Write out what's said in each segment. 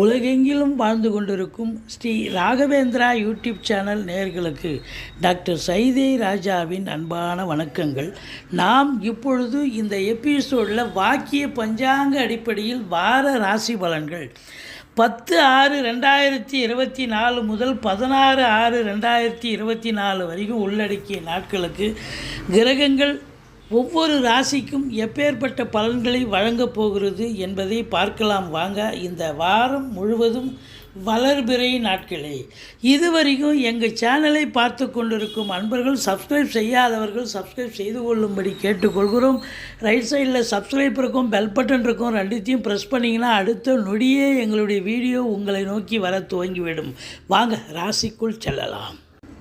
உலகெங்கிலும் வாழ்ந்து கொண்டிருக்கும் ஸ்ரீ ராகவேந்திரா யூடியூப் சேனல் நேர்களுக்கு டாக்டர் சைதே ராஜாவின் அன்பான வணக்கங்கள். நாம் இப்பொழுது இந்த எபிசோடில் வாக்கிய பஞ்சாங்க அடிப்படையில் வார ராசி பலன்கள். பத்து ஆறு ரெண்டாயிரத்தி இருபத்தி நாலு முதல் பதினாறு ஆறு ரெண்டாயிரத்தி இருபத்தி நாலு வரைக்கும் உள்ளடக்கிய நாட்களுக்கு கிரகங்கள் ஒவ்வொரு ராசிக்கும் எப்பேற்பட்ட பலன்களை வழங்கப் போகிறது என்பதை பார்க்கலாம். வாங்க இந்த வாரம் முழுவதும் வளர்பிறை நாட்களே. இதுவரைக்கும் எங்கள் சேனலை பார்த்து கொண்டிருக்கும் அன்பர்கள் சப்ஸ்கிரைப் செய்யாதவர்கள் சப்ஸ்கிரைப் செய்து கொள்ளும்படி கேட்டுக்கொள்கிறோம். ரைட் சைடில் சப்ஸ்கிரைப் இருக்கும் பெல் பட்டன் இருக்கும் ரெண்டுத்தையும் ப்ரெஸ் பண்ணிங்கன்னா அடுத்த நொடியே எங்களுடைய வீடியோ உங்களை நோக்கி வர துவங்கிவிடும். வாங்க ராசிக்குள் செல்லலாம்.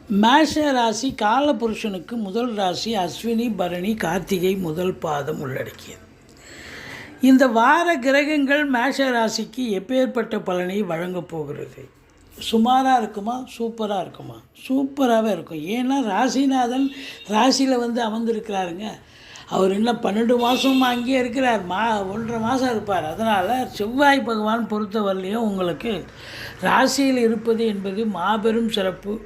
மேஷ ராசி காலபுருஷனுக்கு முதல் ராசி அஸ்வினி பரணி கார்த்திகை முதல் பாதம் உள்ளடக்கியது. இந்த வார கிரகங்கள் மேஷ ராசிக்கு எப்பேற்பட்ட பலனை வழங்கப் போகிறது? சுமாராக இருக்குமா? சூப்பராக இருக்குமா? சூப்பராகவே இருக்கும். ஏன்னா ராசிநாதன் ராசியில் வந்து அமர்ந்திருக்கிறாருங்க. அவர் இன்னும் பன்னெண்டு மாதமும் அங்கேயே இருக்கிறார். மா ஒன்றரை மாதம் இருப்பார். அதனால் செவ்வாய் பகவான் பொறுத்தவரையிலையும் உங்களுக்கு ராசியில் இருப்பது என்பது மாபெரும் சிறப்பு.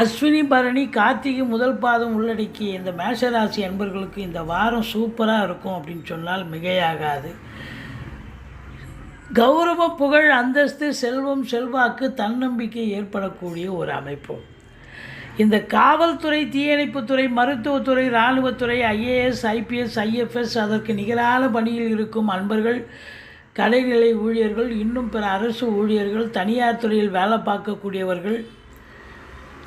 அஸ்வினி பரணி கார்த்திகை முதல் பாதம் உள்ளடக்கிய இந்த மேஷராசி அன்பர்களுக்கு இந்த வாரம் சூப்பராக இருக்கும் அப்படின்னு சொன்னால் மிகையாகாது. கௌரவ புகழ் அந்தஸ்து செல்வம் செல்வாக்கு தன்னம்பிக்கை ஏற்படக்கூடிய ஒரு அமைப்பு. இந்த காவல்துறை தீயணைப்புத்துறை மருத்துவத்துறை இராணுவத்துறை ஐஏஎஸ் ஐபிஎஸ் ஐஎஃப்எஸ் அதற்கு நிகரான பணியில் இருக்கும் அன்பர்கள் கடைநிலை ஊழியர்கள் இன்னும் பிற அரசு ஊழியர்கள் தனியார் துறையில் வேலை பார்க்கக்கூடியவர்கள்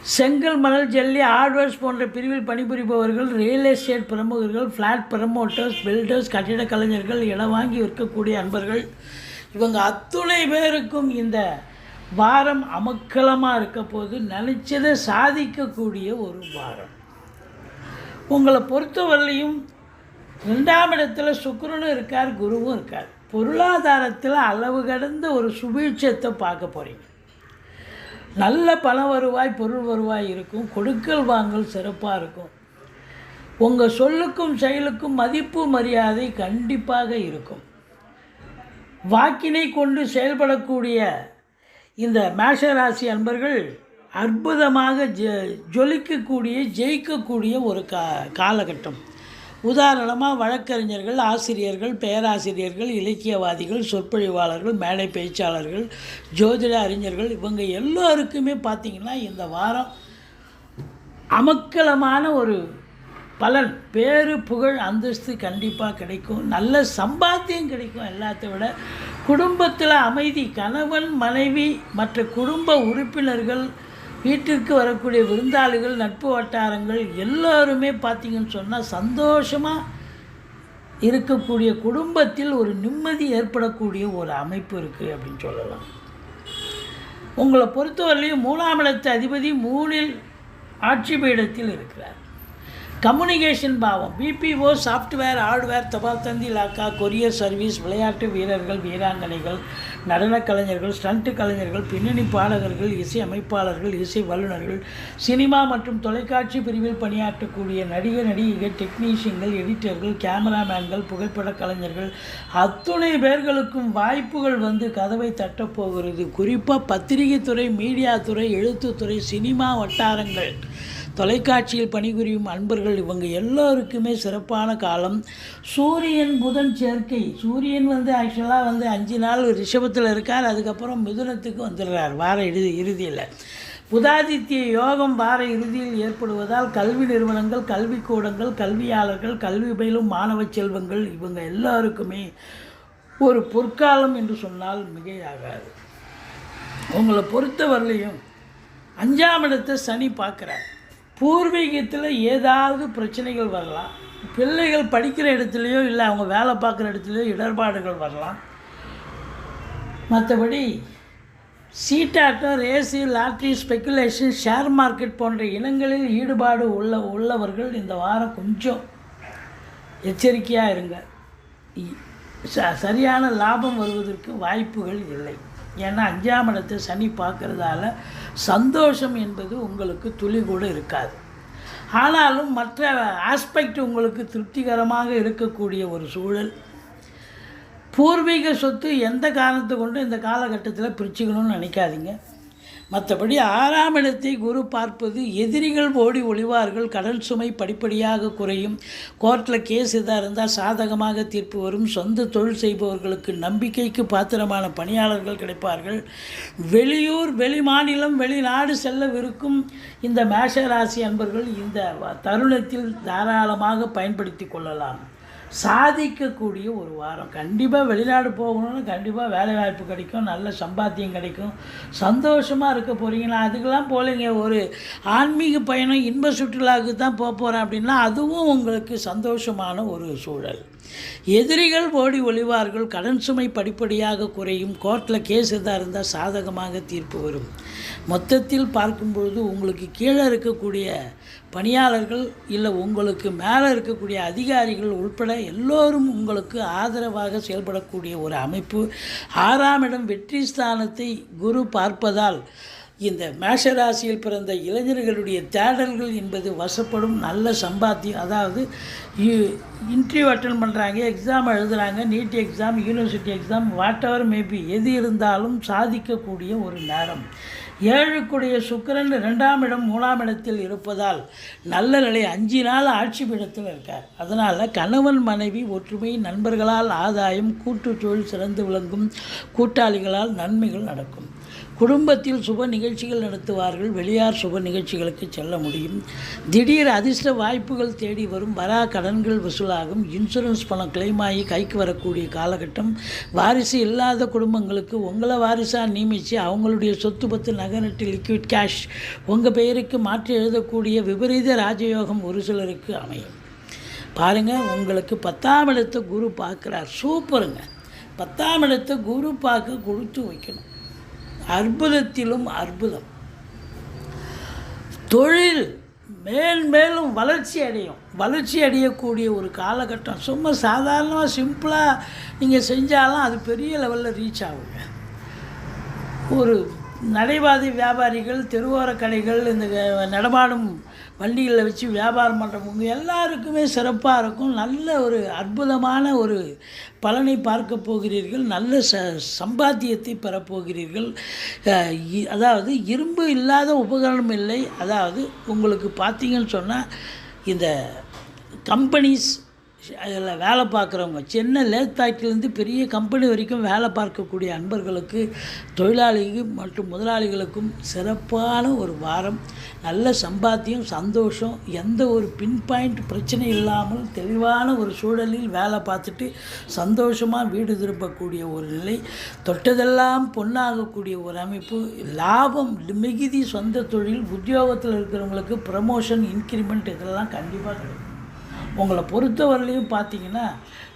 செங்கல் மணல் ஜல்லி ஹார்ட்வேர்ஸ் போன்ற பிரிவில் பணிபுரிபவர்கள் ரியல் எஸ்டேட் பிரமுகர்கள் ஃப்ளாட் ப்ரமோட்டர்ஸ் பில்டர்ஸ் கட்டிடக் கலைஞர்கள் இடம் வாங்கி விற்கக்கூடிய அன்பர்கள். இவங்க அத்துணை பேருக்கும் இந்த வாரம் அமக்கலமாக இருக்க போது நினச்சதை சாதிக்கக்கூடிய ஒரு வாரம். உங்களை பொறுத்தவரையிலையும் ரெண்டாம் இடத்துல சுக்கரனும் இருக்கார் குருவும் இருக்கார். பொருளாதாரத்தில் அளவு கடந்த ஒரு சுபீட்சத்தை பார்க்க போகிறீங்க நல்ல பண வருவாய் பொருள் வருவாய் இருக்கும் கொடுக்கல் வாங்கல் சிறப்பாக இருக்கும். உங்கள் சொல்லுக்கும் செயலுக்கும் மதிப்பு மரியாதை கண்டிப்பாக இருக்கும். வாக்கினை கொண்டு செயல்படக்கூடிய இந்த மேஷராசி அன்பர்கள் அற்புதமாக ஜ ஜொலிக்கக்கூடிய ஜெயிக்கக்கூடிய ஒரு கா காலகட்டம். உதாரணமாக வழக்கறிஞர்கள் ஆசிரியர்கள் பேராசிரியர்கள் இலக்கியவாதிகள் சொற்பொழிவாளர்கள் மேடை பேச்சாளர்கள் ஜோதிட அறிஞர்கள் இவங்க எல்லோருக்குமே பார்த்திங்கன்னா இந்த வாரம் அமக்கலமான ஒரு பலன். பேரு புகழ் அந்தஸ்து கண்டிப்பாக கிடைக்கும். நல்ல சம்பாத்தியம் கிடைக்கும் எல்லாத்தை விட. குடும்பத்தில் அமைதி கணவன் மனைவி மற்ற குடும்ப உறுப்பினர்கள் வீட்டிற்கு வரக்கூடிய விருந்தாளிகள் நட்பு வட்டாரங்கள் எல்லோருமே பார்த்திங்கன்னு சொன்னால் சந்தோஷமாக இருக்கக்கூடிய குடும்பத்தில் ஒரு நிம்மதி ஏற்படக்கூடிய ஒரு அமைப்பு இருக்குது அப்படின்னு சொல்லலாம். உங்களை பொறுத்தவரையிலையும் மூணாம் இடத்து அதிபதி மூணில் ஆட்சி பீடத்தில் இருக்கிறார். கம்யூனிகேஷன் பாவம். பிபிஓ சாஃப்ட்வேர் ஹார்ட்வேர் தபால் தந்தி லாக்கா கொரியர் சர்வீஸ் விளையாட்டு வீரர்கள் வீராங்கனைகள் நடனக் கலைஞர்கள் ஸ்டண்ட் கலைஞர்கள் பின்னணி பாடகர்கள் இசை அமைப்பாளர்கள் இசை வல்லுநர்கள் சினிமா மற்றும் தொலைக்காட்சி பிரிவில் பணியாற்றக்கூடிய நடிகர் நடிகைகள் டெக்னீஷியன்கள் எடிட்டர்கள் கேமராமேன்கள் புகைப்பட கலைஞர்கள் அத்துணை பேர்களுக்கும் வாய்ப்புகள் வந்து கதவை தட்டப்போகிறது குறிப்பாக பத்திரிகை துறை மீடியா துறை எழுத்துத்துறை சினிமா வட்டாரங்கள். தொலைக்காட்சியில் பணிபுரியும் அன்பர்கள் இவங்க எல்லோருக்குமே சிறப்பான காலம். சூரியன் புதன் சேர்க்கை. சூரியன் வந்து ஆக்சுவலாக வந்து அஞ்சு நாள் ரிஷபத்தில் இருக்கார் அதுக்கப்புறம் மிதுனத்துக்கு வந்துடுறார் வார இறுதி இறுதியில். புதாதித்ய யோகம் வார இறுதியில் ஏற்படுவதால் கல்வி நிறுவனங்கள் கல்விக்கூடங்கள் கல்வியாளர்கள் கல்வி பயிலும் மாணவ செல்வங்கள் இவங்க எல்லாருக்குமே ஒரு பொற்காலம் என்று சொன்னால் மிகையாகாது. உங்களை பொறுத்தவரையிலையும் அஞ்சாம் இடத்தை சனி பார்க்குறார். பூர்வீகத்தில் ஏதாவது பிரச்சனைகள் வரலாம். பிள்ளைகள் படிக்கிற இடத்துலையோ இல்லை அவங்க வேலை பார்க்குற இடத்துலையோ இடர்பாடுகள் வரலாம். மற்றபடி சீட்டாட்டம் race lottery speculation share market போன்ற இனங்களில் ஈடுபாடு உள்ள உள்ளவர்கள் இந்த வாரம் கொஞ்சம் எச்சரிக்கையாக இருங்க. இ- ச சரியான லாபம் வருவதற்கு வாய்ப்புகள் இல்லை. ஏன்னா அஞ்சாம் இடத்தை சனி பார்க்கறதால சந்தோஷம் என்பது உங்களுக்கு துளி கூட இருக்காது. ஆனாலும் மற்ற ஆஸ்பெக்ட் உங்களுக்கு திருப்திகரமாக இருக்கக்கூடிய ஒரு சூழல். பூர்வீக சொத்து எந்த காரணத்தை கொண்டு இந்த காலகட்டத்தில் பிரிச்சுக்கணும்னு நினைக்காதீங்க. மற்றபடி ஆறாம் இடத்தை குரு பார்ப்பது எதிரிகள் ஓடி ஒளிவார்கள் கடன் சுமை படிப்படியாக குறையும். கோர்ட்டில் கேஸ் இதாக இருந்தால் சாதகமாக தீர்ப்பு வரும். சொந்த தொழில் செய்பவர்களுக்கு நம்பிக்கைக்கு பாத்திரமான பணியாளர்கள் கிடைப்பார்கள். வெளியூர் வெளிமாநிலம் வெளிநாடு செல்லவிருக்கும் இந்த மேஷராசி அன்பர்கள் இந்த தருணத்தில் தாராளமாக பயன்படுத்தி கொள்ளலாம். சாதிக்கக்கூடிய ஒரு வாரம். கண்டிப்பாக வெளிநாடு போகணும்னு கண்டிப்பாக வேலை வாய்ப்பு கிடைக்கும் நல்ல சம்பாத்தியம் கிடைக்கும். சந்தோஷமாக இருக்க போகிறீங்கன்னா அதுக்கெல்லாம் போகலைங்க ஒரு ஆன்மீக பயணம் இன்ப சுற்றுலாவுக்கு தான் போக போகிறேன் அப்படின்னா அதுவும் உங்களுக்கு சந்தோஷமான ஒரு சூழல். எதிரிகள் ஓடி ஒளிவார்கள் கடன் சுமை படிப்படியாக குறையும் கோர்ட்டில் கேஸ் எதாக இருந்தால் சாதகமாக தீர்ப்பு வரும். மொத்தத்தில் பார்க்கும்பொழுது உங்களுக்கு கீழே இருக்கக்கூடிய பணியாளர்கள் இல்லை உங்களுக்கு மேலே இருக்கக்கூடிய அதிகாரிகள் உள்பட எல்லோரும் உங்களுக்கு ஆதரவாக செயல்படக்கூடிய ஒரு அமைப்பு. ஆறாம் இடம் வெற்றி ஸ்தானத்தை குரு பார்ப்பதால் இந்த மேஷராசியில் பிறந்த இளைஞர்களுடைய தேடல்கள் என்பது வசப்படும் நல்ல சம்பாத்தியம். அதாவது இன்டர்வியூ அட்டன் பண்ணுறாங்க எக்ஸாம் எழுதுகிறாங்க NEET exam university exam whatever maybe எது இருந்தாலும் சாதிக்கக்கூடிய ஒரு நேரம். ஏழுக்குடைய சுக்கிரன் ரெண்டாம் இடம் மூணாம் இடத்தில் இருப்பதால் நல்ல நிலை அஞ்சு நாள் ஆட்சி பீடத்தில் இருக்கார். அதனால் கணவன் மனைவி ஒற்றுமை நண்பர்களால் ஆதாயம் கூட்டு தொழில் சிறந்து விளங்கும் கூட்டாளிகளால் நன்மைகள் நடக்கும். குடும்பத்தில் சுப நிகழ்ச்சிகள் நடத்துவார்கள். வெளியார் சுப நிகழ்ச்சிகளுக்கு செல்ல முடியும். திடீர் அதிர்ஷ்ட வாய்ப்புகள் தேடி வரும். வரா கடன்கள் வசூலாகும். இன்சூரன்ஸ் பணம் claim ஆகி கைக்கு வரக்கூடிய காலகட்டம். வாரிசு இல்லாத குடும்பங்களுக்கு உங்களை வாரிசாக நியமித்து அவங்களுடைய சொத்து பத்து நகரட்டு லிக்விட் கேஷ் உங்கள் பெயருக்கு மாற்றி எழுதக்கூடிய விபரீத ராஜயோகம் ஒரு சிலருக்கு அமையும். பாருங்கள் உங்களுக்கு பத்தாம் இடத்தை குரு பார்க்குறார். சூப்பருங்க. பத்தாம் இடத்தை குரு பார்க்க கொடுத்து வைக்கணும். அற்புதத்திலும் அற்புதம். தொழில் மேல் மேலும் வளர்ச்சி அடையும். வளர்ச்சி அடையக்கூடிய ஒரு காலகட்டம். சும்மா சாதாரணமாக சிம்பிளாக நீங்கள் செஞ்சாலும் அது பெரிய லெவலில் ரீச் ஆகுங்க. ஒரு நடைபாதை வியாபாரிகள் தெருவோர கடைகள் இந்த நடமாடும் வண்டிகளில் வச்சு வியாபாரம் பண்ணுறவங்க எல்லாருக்குமே சிறப்பாக இருக்கும். நல்ல ஒரு அற்புதமான ஒரு பலனை பார்க்க போகிறீர்கள். நல்ல ச சம்பாத்தியத்தை பெறப்போகிறீர்கள் அதாவது இரும்பு இல்லாத உபகரணம் இல்லை. அதாவது உங்களுக்கு பார்த்தீங்கன்னு சொன்னால் இந்த கம்பெனிஸ் அதில் வேலை பார்க்குறவங்க சின்ன லேத் ஃபேக்ட்ரிலேருந்து பெரிய கம்பெனி வரைக்கும் வேலை பார்க்கக்கூடிய அன்பர்களுக்கு தொழிலாளிகள் மற்றும் முதலாளிகளுக்கும் சிறப்பான ஒரு வாரம். நல்ல சம்பாத்தியம் சந்தோஷம் எந்த ஒரு பின் பாயிண்ட் பிரச்சனை இல்லாமல் தெளிவான ஒரு சூழலில் வேலை பார்த்துட்டு சந்தோஷமாக வீடு திரும்பக்கூடிய ஒரு நிலை. தொட்டதெல்லாம் பொண்ணாகக்கூடிய ஒரு அமைப்பு. லாபம் மிகுதி சொந்த தொழில் உத்தியோகத்தில் இருக்கிறவங்களுக்கு ப்ரமோஷன் இன்க்ரிமெண்ட் இதெல்லாம் கண்டிப்பாக கிடைக்கும். உங்களை பொறுத்தவரையிலையும் பார்த்தீங்கன்னா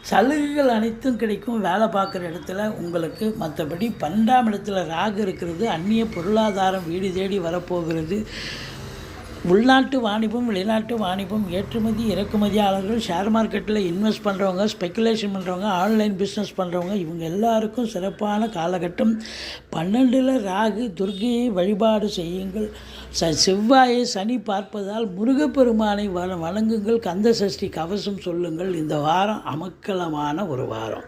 சலுகைகள் அனைத்தும் கிடைக்கும். வேலை பார்க்குற இடத்துல உங்களுக்கு மற்றபடி பன்னெண்டாம் இடத்துல ராகு இருக்கிறது அந்நிய பொருளாதாரம் வீடு தேடி வரப்போகிறது. உள்நாட்டு வாணிபம் வெளிநாட்டு வாணிபம் ஏற்றுமதி இறக்குமதியாளர்கள் ஷேர் மார்க்கெட்டில் இன்வெஸ்ட் பண்ணுறவங்க ஸ்பெக்குலேஷன் பண்ணுறவங்க ஆன்லைன் பிஸ்னஸ் பண்ணுறவங்க இவங்க எல்லாருக்கும் சிறப்பான காலகட்டம். பன்னெண்டில் ராகு துர்கையை வழிபாடு செய்யுங்கள். ச செவ்வாயை சனி பார்ப்பதால் முருகப்பெருமானை வ வணங்குங்கள். கந்த சஷ்டி கவசம் சொல்லுங்கள். இந்த வாரம் அமக்கலமான ஒரு வாரம்.